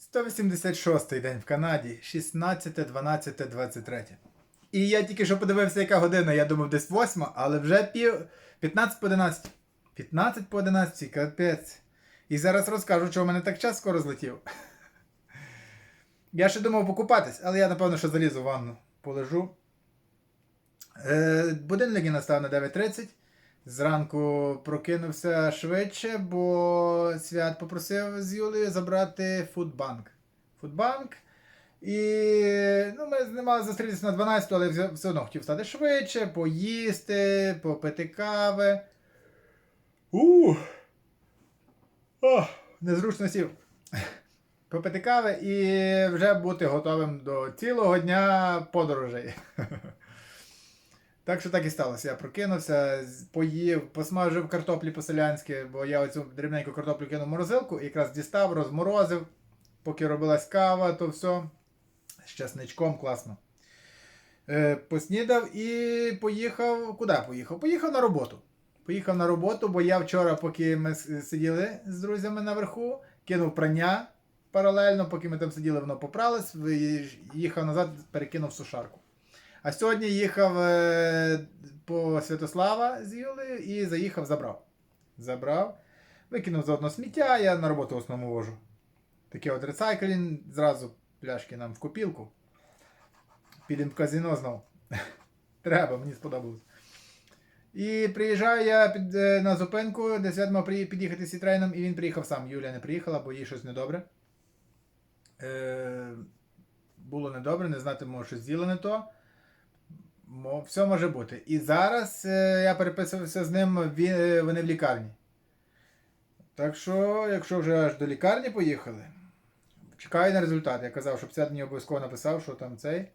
186 день в Канаді, 16, 12, 23. І я тільки що подивився, яка година. Я думав, десь 8, але вже пів 15 по 11. 15 по 11, капець. І зараз розкажу, чого в мене так час скоро злетів. Я ще думав покупатись, але я напевно, що залізу в ванну. Полежу. Е, будильник я настав на 9.30. Зранку прокинувся швидше, бо свят попросив з Юлею забрати фудбанк. Фудбанк. І ну, ми з ним мали зустрітися на 12, але все- одно хотів стати швидше, поїсти, попити кави. Ух! Ох, незручно сів. Попити кави і вже бути готовим до цілого дня подорожей. Так що так і сталося. Я прокинувся, поїв, посмажив картоплі по-селянськи, бо я оцю дрібненьку картоплю кинув в морозилку і якраз дістав, розморозив, поки робилась кава, то все. З часничком класно. Е, поснідав і поїхав. Куди поїхав? Поїхав на роботу. Поїхав на роботу, бо я вчора, поки ми сиділи з друзями наверху, кинув прання паралельно, поки ми там сиділи, воно попралось, їхав назад, перекинув сушарку. А сьогодні їхав е, по Святослава з Юлею і заїхав, забрав. Забрав. Викинув заодно сміття, я на роботу в основному вожу. Такий от рецайклінг, зразу пляшки нам в копілку. Підемо в казино знов. Треба, мені сподобалось. І приїжджаю я під, е, на зупинку, де свят мав під'їхати з трейном, і він приїхав сам. Юля не приїхала, бо їй щось недобре. Е, було недобре, не знати, може, щось з'їла не то. Все може бути. І зараз е, я переписувався з ним, е, вони в лікарні. Так що, якщо вже аж до лікарні поїхали, чекаю на результат. Я казав, щоб свят мені обов'язково написав, що там цей.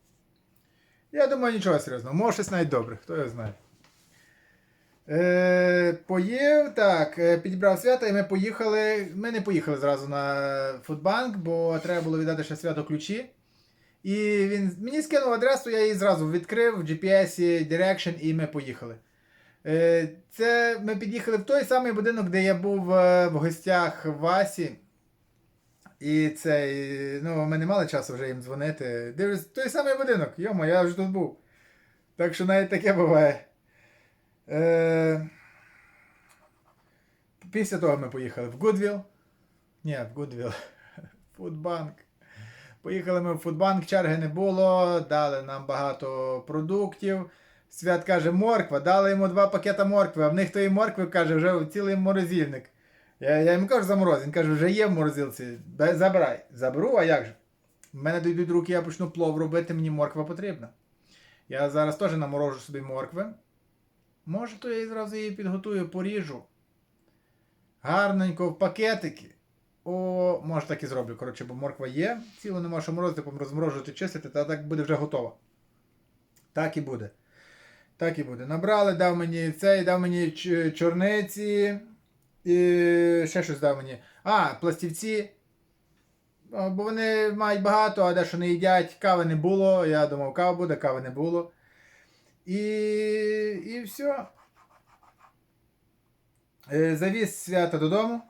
Я думаю, нічого серйозного. Може, щось навіть добре, хто його знає. Е, поїв, так, е, підібрав свято, і ми поїхали. Ми не поїхали зразу на фудбанк, бо треба було віддати ще свято ключі. І він мені скинув адресу, я її зразу відкрив в GPS Direction і ми поїхали. Е, Це ми під'їхали в той самий будинок, де я був е, в гостях Васі. І цей, ну, ми не мали часу вже їм дзвонити. Дивлюсь, той самий будинок, йомо, я вже тут був. Так що навіть таке буває. Е, Після того ми поїхали в Гудвіл. Ні, в Гудвіл. Фудбанк. Поїхали ми в Фудбанк, черги не було, дали нам багато продуктів. Свят каже, морква, дали йому два пакета моркви, а в них тої моркви, каже, вже цілий морозильник. Я, я йому кажу замороз, він каже, вже є в морозилці, забирай. Заберу, а як же? В мене дійдуть руки, я почну плов робити, мені морква потрібна. Я зараз теж наморожу собі моркви. Може, то я і зразу її підготую, поріжу. Гарненько в пакетики. О, може так і зроблю. Коротше, бо морква є, цілу нема що морозити, розморожувати, чистити, та так буде вже готова. Так і буде. Так і буде. Набрали, дав мені цей, дав мені чорниці. І ще щось дав мені. А, пластівці. Бо вони мають багато, а дещо не їдять. Кави не було. Я думав, кава буде, кави не було. І, і все. Е, Завіз свята додому.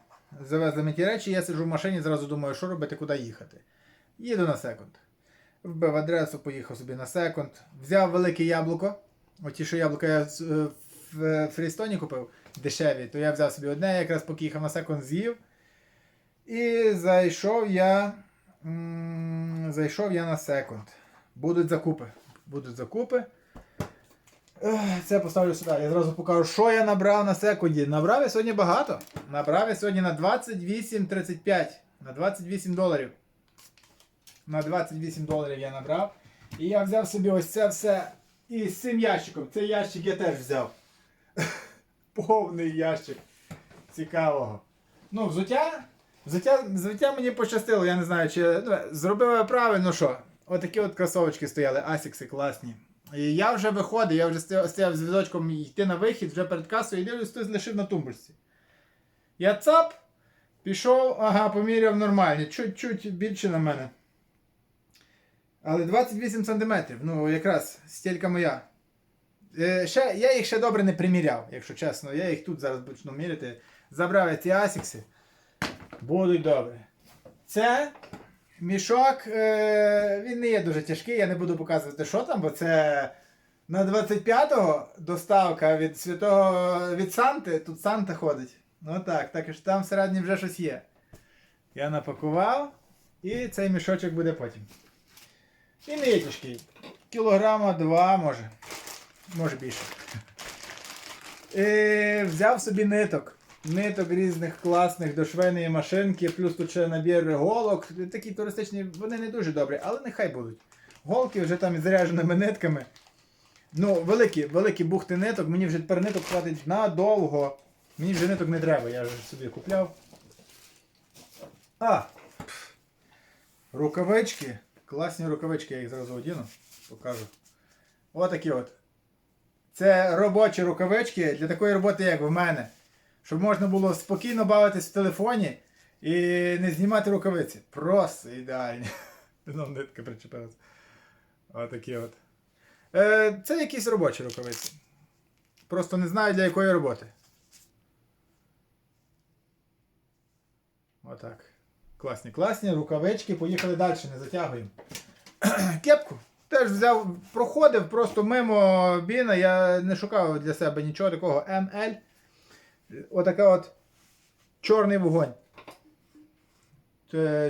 Завезли ми ті речі, я сиджу в машині, зразу думаю, що робити, куди їхати. Їду на секунд. Вбив адресу, поїхав собі на секунд. Взяв велике яблуко. Оті, що яблука я е, в е, Фрістоні купив дешеві, то я взяв собі одне, якраз поки їхав на секунд, з'їв. І зайшов я. Зайшов я на секунд. Будуть закупи. Будуть закупи. Це поставлю сюди. Я зразу покажу, що я набрав на секунді. Набрав я сьогодні багато. Набрав я сьогодні на 28,35. На 28 доларів. На 28 доларів я набрав. І я взяв собі ось це все. І з цим ящиком. Цей ящик я теж взяв. Повний ящик. Цікавого. Ну, взуття. Взуття, взуття мені пощастило, я не знаю, чи ну, зробив я правильно, що. Отакі от кросовочки стояли, асікси класні. І я вже виходив, я вже стояв, з візочком йти на вихід, вже перед касою і дивлюсь, хтось лишив на тумбочці. Я цап, пішов, ага, поміряв нормальні, чуть-чуть більше на мене. Але 28 сантиметрів, ну якраз стілька моя. Е, ще, я їх ще добре не приміряв, якщо чесно. Я їх тут зараз почну міряти. Забрав я ці асікси. Будуть добре. Це Мішок, е, він не є дуже тяжкий, я не буду показувати, що там, бо це на 25-го доставка від святого від Санти. Тут Санта ходить. Ну так, так що там всередині вже щось є. Я напакував, і цей мішочок буде потім. Він не є тяжкий. Кілограма два може. Може більше. І взяв собі ниток. Ниток різних класних до швейної машинки, плюс тут ще набір голок. Такі туристичні, вони не дуже добрі, але нехай будуть. Голки вже там із зарядженими нитками. Ну, великі, великі бухти ниток, мені вже тепер ниток хватить надовго. Мені вже ниток не треба, я вже собі купляв. А! Рукавички. Класні рукавички, я їх зразу одіну. Покажу. Отакі от. Це робочі рукавички для такої роботи, як в мене. Щоб можна було спокійно бавитись в телефоні і не знімати рукавиці. Просто ідеальні. Знов нитка причепилась. Отакі от. Е, це якісь робочі рукавиці. Просто не знаю для якої роботи. Отак. Класні, класні рукавички. Поїхали далі, не затягуємо. Кепку. Теж взяв, проходив просто мимо Біна, я не шукав для себе нічого такого ML. Отака от чорний вогонь.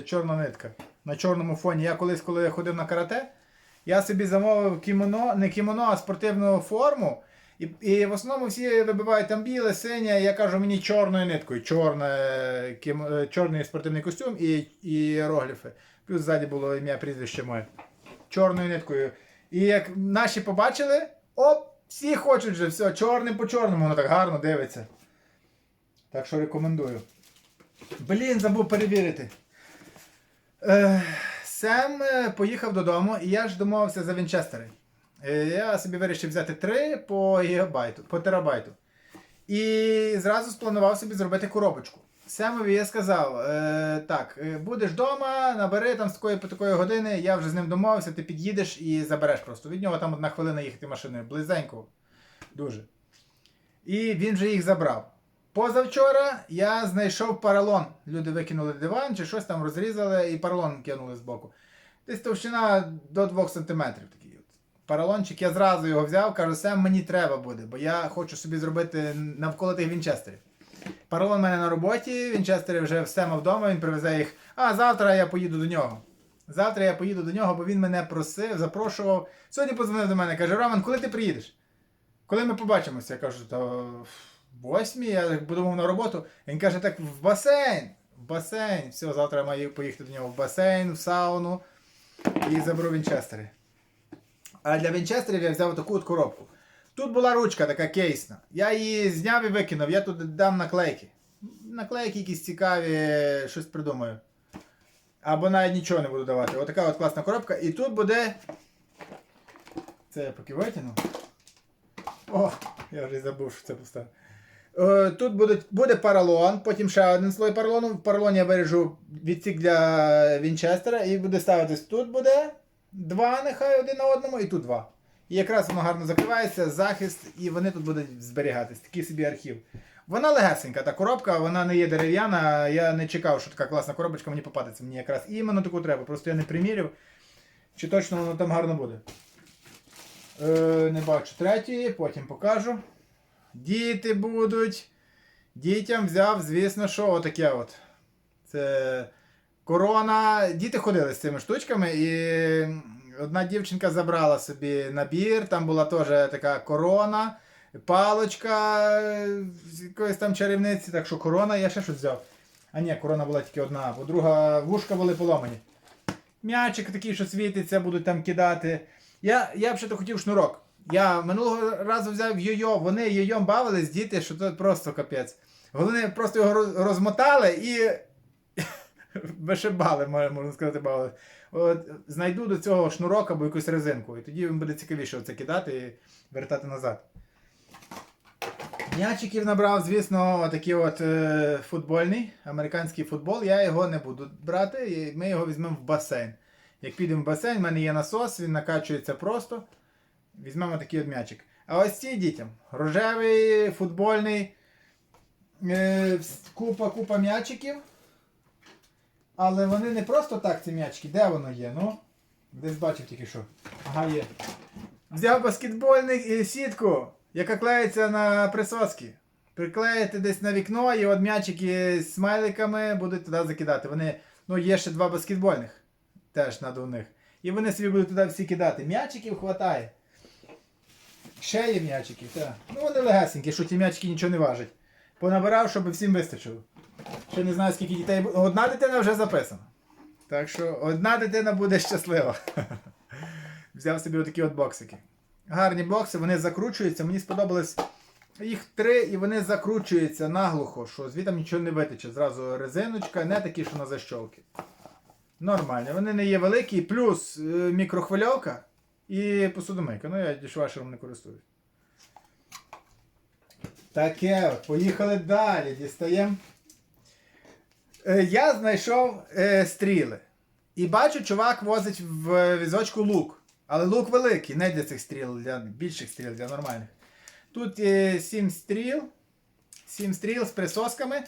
Чорна нитка. На чорному фоні. Я колись, коли я ходив на карате, я собі замовив кімоно, не кімоно, а спортивну форму. І, і в основному всі вибивають там біле, синє, я кажу, мені чорною ниткою. Чорне, кім, е, чорний спортивний костюм і, і іерогліфи. Плюс ззаді було ім'я прізвище моє. Чорною ниткою. І як наші побачили, оп, всі хочуть вже все, чорним по чорному, воно так гарно дивиться. Так що рекомендую. Блін, забув перевірити. Е, Сем е, поїхав додому, і я ж домовився за Вінчестери. Е, Я собі вирішив взяти 3 по гігабайту, по терабайту. І зразу спланував собі зробити коробочку. Семові я сказав: е, так, е, будеш вдома, набери там з такої по такої години, я вже з ним домовився, ти під'їдеш і забереш просто. Від нього там одна хвилина їхати машиною, близенько. Дуже. І він же їх забрав. Позавчора я знайшов паралон. Люди викинули диван чи щось там розрізали і паралон кинули збоку. Десь товщина до 2 см. Такий от. Паралончик, я зразу його взяв, кажу, Сем, мені треба буде, бо я хочу собі зробити навколо тих вінчестерів. Паралон в мене на роботі, вінчестери вже в Сема вдома, він привезе їх. А завтра я поїду до нього. Завтра я поїду до нього, бо він мене просив, запрошував. Сьогодні подзвонив до мене, каже: Роман, коли ти приїдеш? Коли ми побачимося? Я кажу, то восьмій, я подумав на роботу. Він каже, так в басейн. В басейн. Все, завтра я маю поїхати до нього в басейн, в сауну і заберу вінчестери. А для вінчестерів я взяв таку от коробку. Тут була ручка така кейсна. Я її зняв і викинув, я тут дам наклейки. Наклейки якісь цікаві, щось придумаю. Або навіть нічого не буду давати. Отака от класна коробка. І тут буде. Це я поки витягну. О, я вже забув, що це поставив. Е, Тут буде, буде паралон, потім ще один слой паралону. В паралоні я виріжу відсік для Вінчестера і буде ставитись. Тут буде два, нехай один на одному, і тут два. І якраз воно гарно закривається, захист, і вони тут будуть зберігатись. Такий собі архів. Вона легесенька, та коробка, вона не є дерев'яна. Я не чекав, що така класна коробочка мені попадеться. Мені якраз іменно таку треба. Просто я не приміряв, чи точно воно там гарно буде. Е, не бачу третій, потім покажу. Діти будуть. Дітям взяв, звісно, що отаке от. Це корона. Діти ходили з цими штучками, і одна дівчинка забрала собі набір, там була теж така корона, палочка якоїсь там чарівниці, так що корона, я ще щось взяв. А ні, корона була тільки одна, бо друга вушка були поломані. М'ячик такий, що світиться, будуть там кидати. Я, я б ще то хотів шнурок. Я минулого разу взяв йо-йо, вони йо-йом бавились, діти, що це просто капець. Вони просто його розмотали і вишибали, можна сказати, бавили. От, знайду до цього шнурок або якусь резинку, і тоді їм буде цікавіше це кидати і вертати назад. М'ячиків набрав, звісно, такий от е, футбольний, американський футбол. Я його не буду брати, ми його візьмемо в басейн. Як підемо в басейн, в мене є насос, він накачується просто. Візьмемо такий от м'ячик. А ось ці дітям. Рожевий, футбольний. Е, купа, купа м'ячиків. Але вони не просто так, ці м'ячики. Де воно є? Ну, десь бачив тільки що. Ага, є. Взяв баскетбольний е, сітку, яка клеїться на присоски. Приклеїти десь на вікно, і от м'ячики з смайликами будуть туди закидати. Вони, ну, є ще два баскетбольних, теж надувних. І вони собі будуть туди всі кидати. М'ячиків хватає. Ще є м'ячики, так. Ну вони легесенькі, що ті м'ячики нічого не важать. Понабирав, щоб всім вистачило. Ще не знаю, скільки дітей. буде. Одна дитина вже записана. Так що одна дитина буде щаслива. Взяв собі отакі от боксики. Гарні бокси, вони закручуються. Мені сподобалось їх три, і вони закручуються наглухо, що звідти нічого не витече. Зразу резиночка, не такі, що на защолки. Нормально. Вони не є великі, плюс е, мікрохвильовка і посудомийка. Ну, я дішвашером не користуюсь. Таке, от, поїхали далі. Дістаємо. Е, Я знайшов е, стріли. І бачу, чувак возить в візочку лук. Але лук великий, не для цих стріл, для більших стріл, для нормальних. Тут е, 7 стріл. 7 стріл з присосками.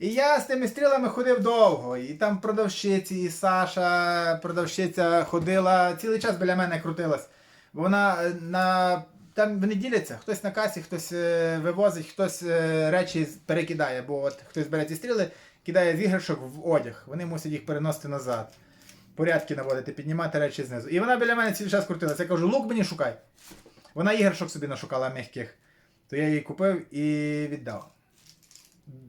І я з тими стрілами ходив довго. І там продавщиці, і Саша, продавщиця ходила, цілий час біля мене крутилась. Вона е, на. Там вони діляться, хтось на касі, хтось е, вивозить, хтось е, речі перекидає, бо от хтось бере ці стріли, кидає з іграшок в одяг. Вони мусять їх переносити назад. Порядки наводити, піднімати речі знизу. І вона біля мене цілий час крутилася. Я кажу, лук мені шукай. Вона іграшок собі нашукала м'яких. То я її купив і віддав.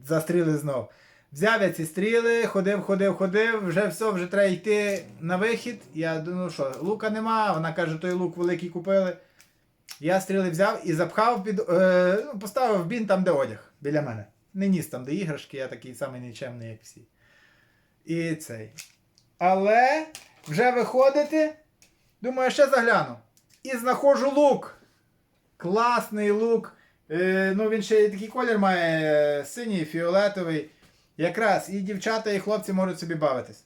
За стріли знов. Взяв я ці стріли, ходив, ходив, ходив, вже все, вже треба йти на вихід. Я думаю, що лука нема. Вона каже, той лук великий купили. Я стріли взяв і запхав під. Е, ну, поставив бін там, де одяг, біля мене. Не ніс там, де іграшки, я такий самий нічемний, як всі. І цей. Але вже виходити. Думаю, ще загляну. І знаходжу лук. Класний лук. Е, ну, він ще такий колір має синій, фіолетовий. Якраз і дівчата, і хлопці можуть собі бавитись.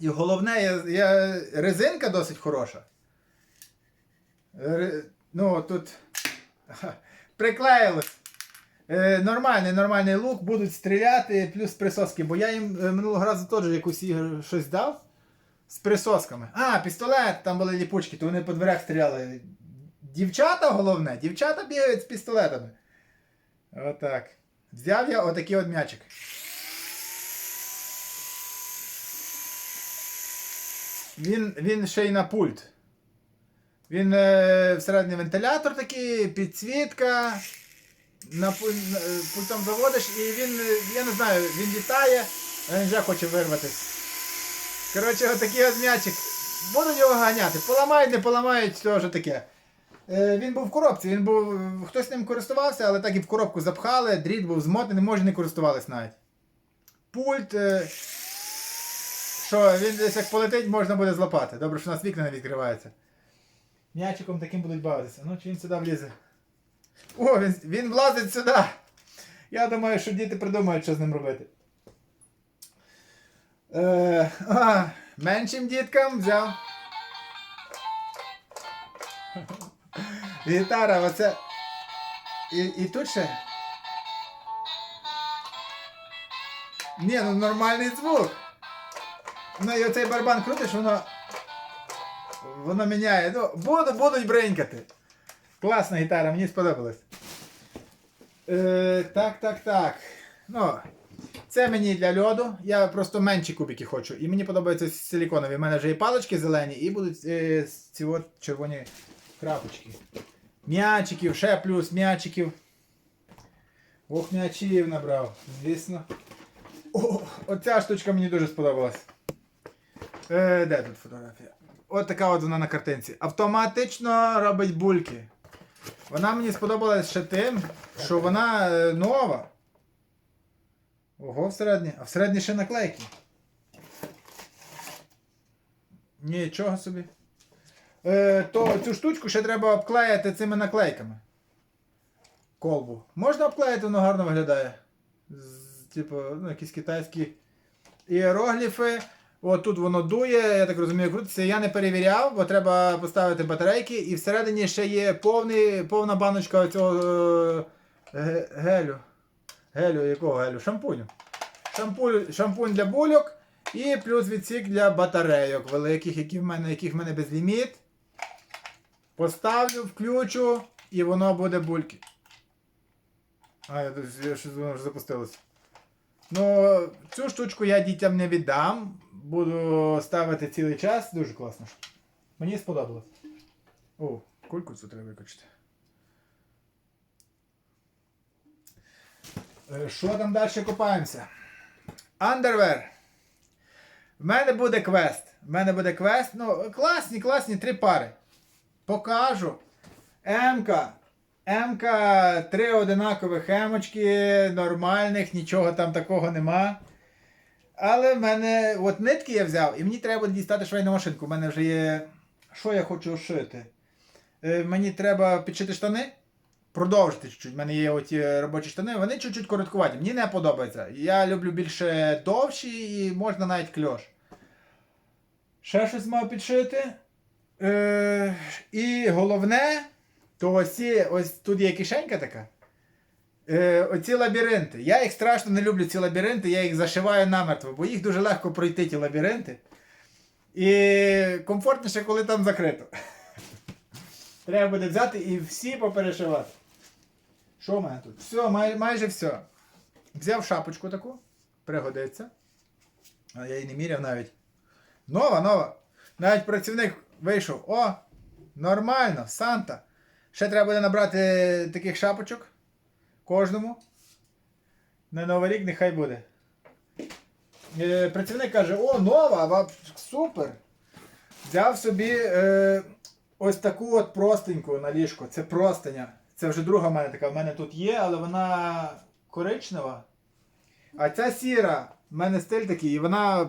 І головне, я, я, резинка досить хороша. Ре- ну, тут приклеїлось. Е, нормальний, нормальний лук, будуть стріляти, плюс присоски, бо я їм е, минулого разу теж якусь ігру щось дав з присосками. А, пістолет, там були ліпучки, то вони по дверях стріляли. Дівчата головне, дівчата бігають з пістолетами. Отак. Взяв я отакий от м'ячик. Він, він ще й на пульт. Він е, всередині вентилятор такий, підсвітка. На е, пультом заводиш і він, е, я не знаю, він літає, а він вже хоче вирватися. Коротше, отакий от м'ячик. Буду його ганяти. Поламають, не поламають, то вже таке. Е, він був в коробці, він був. Хтось ним користувався, але так і в коробку запхали, дріт був змотаний, може не користувались навіть. Пульт. Е, що, він десь як полетить, можна буде злопати. Добре, що у нас вікна не відкриваються. М'ячиком таким будуть бавитися. Ну, чи він сюди влізе? О, він, він влазить сюди. Я думаю, що діти придумають, що з ним робити. Е, а, меншим діткам взяв. Гітара, оце. І, і тут ще. Ні, ну нормальний звук. Ну і оцей барабан крутиш, воно. Воно міняє. Ну, буду, будуть бренькати. Класна гітара, мені сподобалось. Е, так, так, так. Ну, це мені для льоду. Я просто менші кубики хочу. І мені подобаються силіконові. У мене вже і палички зелені, і будуть е, ці от червоні крапочки. М'ячиків, ще плюс м'ячиків. Ох, м'ячів набрав, звісно. О, оця штучка мені дуже сподобалась. Е, де тут фотографія? От така от вона на картинці. Автоматично робить бульки. Вона мені сподобалась ще тим, що вона е, нова. Ого, всередині. А всередині ще наклейки. Нічого собі. Е, то цю штучку ще треба обклеїти цими наклейками. Колбу. Можна обклеїти, воно гарно виглядає. З, типу, ну, якісь китайські іерогліфи. От тут воно дує, я так розумію, крутиться. Я не перевіряв, бо треба поставити батарейки. І всередині ще є повний, повна баночка цього е, гелю. Гелю, якого гелю? Шампуню. Шампунь, шампунь для бульок. І плюс відсік для батарейок великих, які в мене, яких в мене безліміт. Поставлю, включу, і воно буде бульки. А, я, щось воно вже запустилося. Ну, цю штучку я дітям не віддам. Буду ставити цілий час. Дуже класно. Мені сподобалось. О, кульку цю треба викочити. Е, Що там далі копаємося? Underwear. В мене буде квест. В мене буде квест. Ну, класні, класні три пари. Покажу. М-ка. М-ка, три одинакових емочки, нормальних, нічого там такого нема. Але в мене от нитки я взяв, і мені треба дістати швейну машинку. У мене вже є. Що я хочу шити? Е, мені треба підшити штани. Продовжити чуть-чуть. У мене є оті робочі штани, вони чуть-чуть короткуваті. Мені не подобається. Я люблю більше довші і можна навіть кльош. Ще щось мав підшити. Е, і головне, то ось, ось тут є кишенька така. Е, оці лабіринти. Я їх страшно не люблю, ці лабіринти, я їх зашиваю намертво, бо їх дуже легко пройти, ті лабіринти. І комфортніше, коли там закрито. Треба буде взяти і всі поперешивати. Що в мене тут? Все, май, майже все. Взяв шапочку таку, пригодиться. А я її не міряв навіть. Нова, нова. Навіть працівник вийшов. О! Нормально, Санта. Ще треба буде набрати таких шапочок. Кожному. На Новий рік нехай буде. Е, працівник каже: о, нова, ва- супер. Взяв собі е, ось таку от простеньку на ліжко. Це простиня. Це вже друга в мене така. В мене тут є, але вона коричнева. А ця сіра, в мене стиль такий, і вона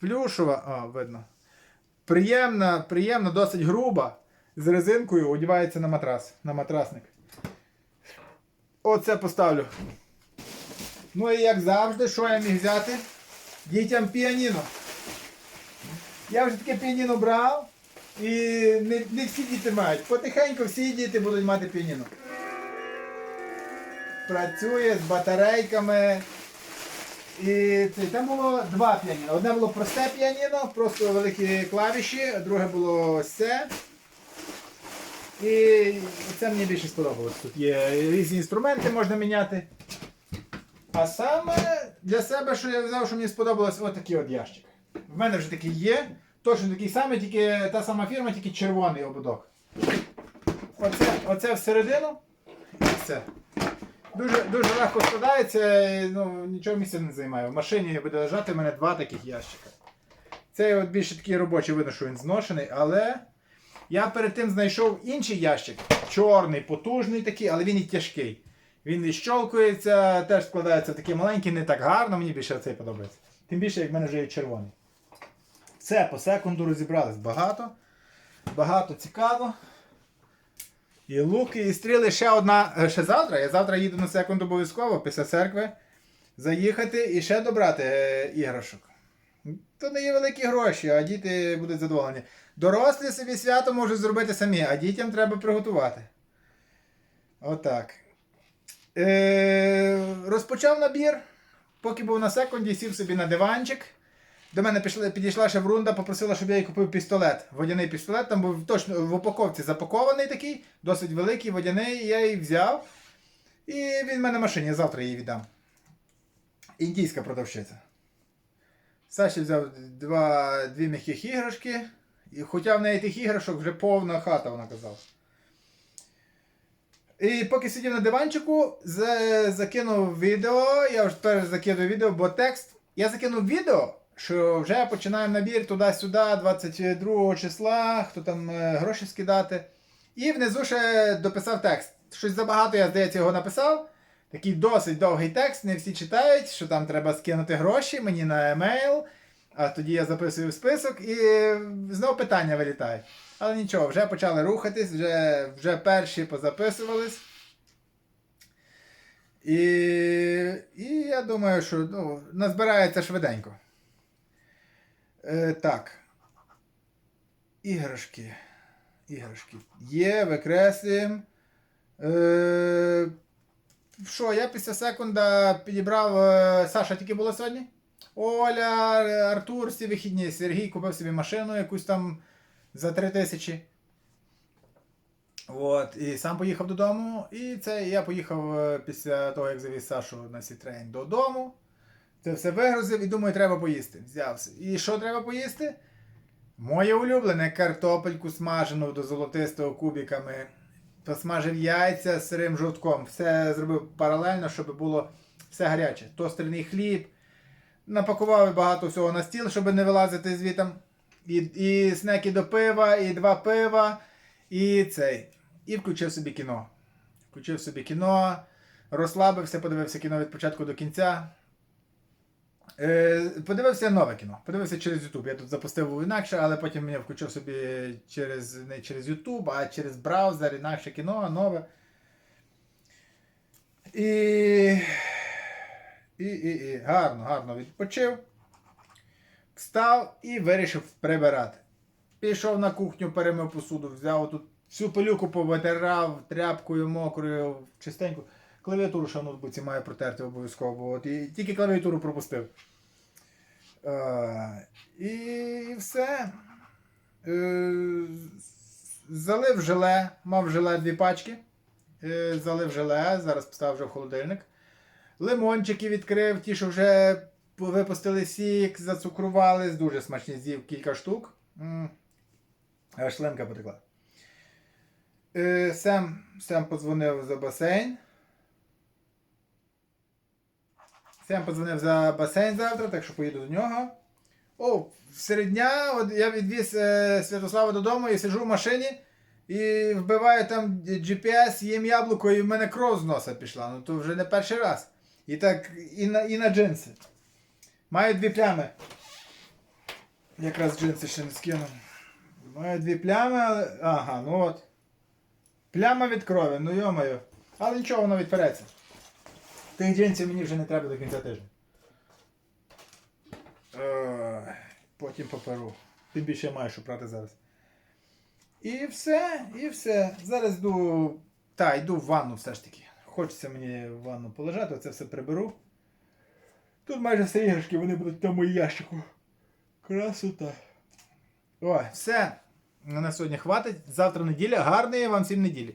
плюшева. А, видно. Приємна, приємна, досить груба. З резинкою одягається на матрас, на матрасник. Оце поставлю. Ну і як завжди, що я міг взяти? Дітям піаніно. Я вже таке піаніно брав. І не, не всі діти мають. Потихеньку всі діти будуть мати піаніно. Працює з батарейками. І це, там було два піаніно. Одне було просте піаніно, просто великі клавіші, а друге було ось це. І це мені більше сподобалось. Тут є різні інструменти, можна міняти. А саме для себе, що я взяв, що мені сподобалось, ось такий от ящик. В мене вже такий є. Точно такий самий, тільки та сама фірма, тільки червоний ободок. Оце, оце всередину і все. Дуже, дуже легко складається, ну, нічого місця не займає. В машині буде лежати в мене два таких ящика. Цей от більше такий робочий, видно, що він зношений, але я перед тим знайшов інший ящик. Чорний, потужний такий, але він і тяжкий. Він і щолкується, теж складається в такий маленький, не так гарно, мені більше цей подобається. Тим більше, як в мене вже є червоний. Все, по секунду розібрались. Багато. Багато цікаво. І луки, і стріли. Ще одна. е, Ще завтра. Я завтра їду на секунду обов'язково після церкви. Заїхати і ще добрати е, іграшок. То не є великі гроші, а діти будуть задоволені. Дорослі собі свято можуть зробити самі, а дітям треба приготувати. Отак. Е, розпочав набір. Поки був на секунді, сів собі на диванчик. До мене пішла, підійшла ще Врунда, попросила, щоб я їй купив пістолет. Водяний пістолет, там був точно в упаковці запакований такий, досить великий, водяний, я її взяв. І він в мене в машині, завтра її віддам. Індійська продавщиця. Саші взяв два, дві м'яких іграшки. І хоча в неї тих іграшок вже повна хата, вона казала. І поки сидів на диванчику, закинув відео. Я вже тепер закидую відео, бо текст. Я закинув відео, що вже починаємо набір туди-сюди, 22 числа, хто там е, гроші скидати. І внизу ще дописав текст. Щось забагато, я здається, його написав. Такий досить довгий текст, не всі читають, що там треба скинути гроші мені на емейл. А тоді я записую в список і знову питання вилітають. Але нічого, вже почали рухатись, вже, вже перші позаписувались. І, і я думаю, що ну, назбирається швиденько. Е, так. Іграшки. Іграшки. Є, викреслюємо. Е, що, я після секунда підібрав. е, Саша тільки було сьогодні? Оля, Артур всі вихідні. Сергій купив собі машину якусь там за 3 тисячі. От, і сам поїхав додому. І це я поїхав е, після того, як завіз Сашу на сітрейн додому. Це все вигрузив і думаю, треба поїсти. Взявся. І що треба поїсти? Моє улюблене картопельку смажену до золотистого кубиками. Посмажив яйця з сирим жовтком. Все зробив паралельно, щоб було все гаряче. Тостерний хліб. Напакував багато всього на стіл, щоб не вилазити звітом. І, і снеки до пива, і два пива, і цей. І включив собі кіно. Включив собі кіно, розслабився, подивився кіно від початку до кінця. Е, подивився нове кіно. Подивився через YouTube. Я тут запустив інакше, але потім я включив собі через, не через YouTube, а через браузер, інакше кіно, нове. І, і, і, і гарно, гарно відпочив. Встав і вирішив прибирати. Пішов на кухню, перемив посуду, взяв тут всю пилюку повитирав тряпкою мокрою, чистенько. Клавіатуру ще ноутбуці має протерти обов'язково. От, і тільки клавіатуру пропустив. Е, і все. Е, залив желе, мав желе дві пачки. Е, залив желе, зараз поставив вже в холодильник. Лимончики відкрив, ті, що вже випустили сік, зацукрувались, дуже смачні з'їв кілька штук. М, Аж шлемка потекла. Е, Сем, Сем подзвонив за басейн. Сем подзвонив за басейн завтра, так що поїду до нього. О, серед дня от я відвіз е, Святослава додому і сиджу в машині і вбиваю там GPS, їм яблуко, і в мене кров з носа пішла. Ну то вже не перший раз. І так, і на, і на джинси. Маю дві плями. Якраз джинси ще не скинув. Маю дві плями, але. Ага, ну от. Пляма від крові, ну йомаю. Але нічого, воно відпереться. Тих джинсів мені вже не треба до кінця тижня. Е, Потім поперу. Тим більше маю що прати зараз. І все, і все. Зараз йду. Та, йду в ванну все ж таки. Хочеться мені в ванну полежати, оце все приберу. Тут майже всі іграшки, вони будуть в тому ящику. Красота. О, все. На сьогодні хватить. Завтра неділя. Гарної вам всім неділі.